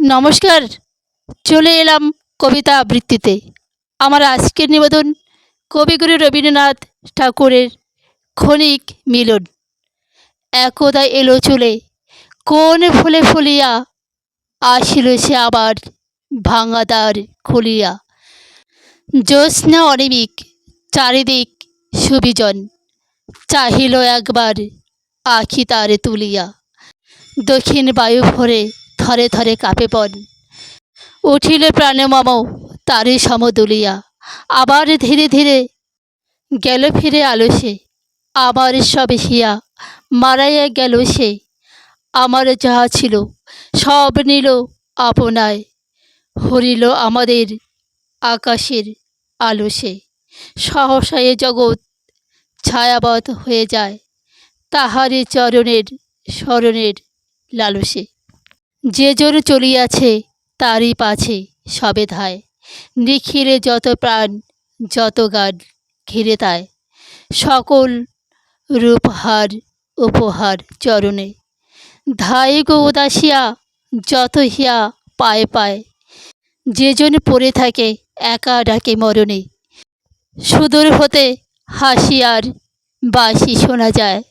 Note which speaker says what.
Speaker 1: নমস্কার, চলে এলাম কবিতা আবৃত্তিতে। আমার আজকের নিবেদন কবিগুরু রবীন্দ্রনাথ ঠাকুরের ক্ষণিক মিলন। একদা এলো চলে, কোন ফুলে ফুলিয়া, আসিল সে আবার ভাঙাদার খুলিয়া। জ্যোৎস্না অনিমিক, চারিদিক সুবিজন, চাহিল একবার আখি তারে তুলিয়া। দক্ষিণ বায়ু ভরে থরে থরে কাঁপে বন। উঠিল প্রাণে মম, তারই সমদুলিয়া। আবার ধীরে ধীরে গেল ফিরে আলসে আমার সব হিয়া মারাইয়া গেল সে। আমার যাহা ছিল সব নিল আপনায়। হরিল আমাদের আকাশের আলো সে। সহসা এ জগৎ ছায়াবৎ হয়ে যায়। তাহারে চরণের স্মরণের লালসে। যে জোর চলিয়াছে, তারই পাছে সবে ধায়। নিখিলে যত প্রাণ, যত গান ঘিরে তাই সকল রূপহার উপহার চরণে। ধায় গো উদাসিয়া, যত হিয়া পায় পায়। যেজন পড়ে থাকে, একা ডাকে মরণে। সুদূর হতে হাসিয়ার বাসি শোনা যায়।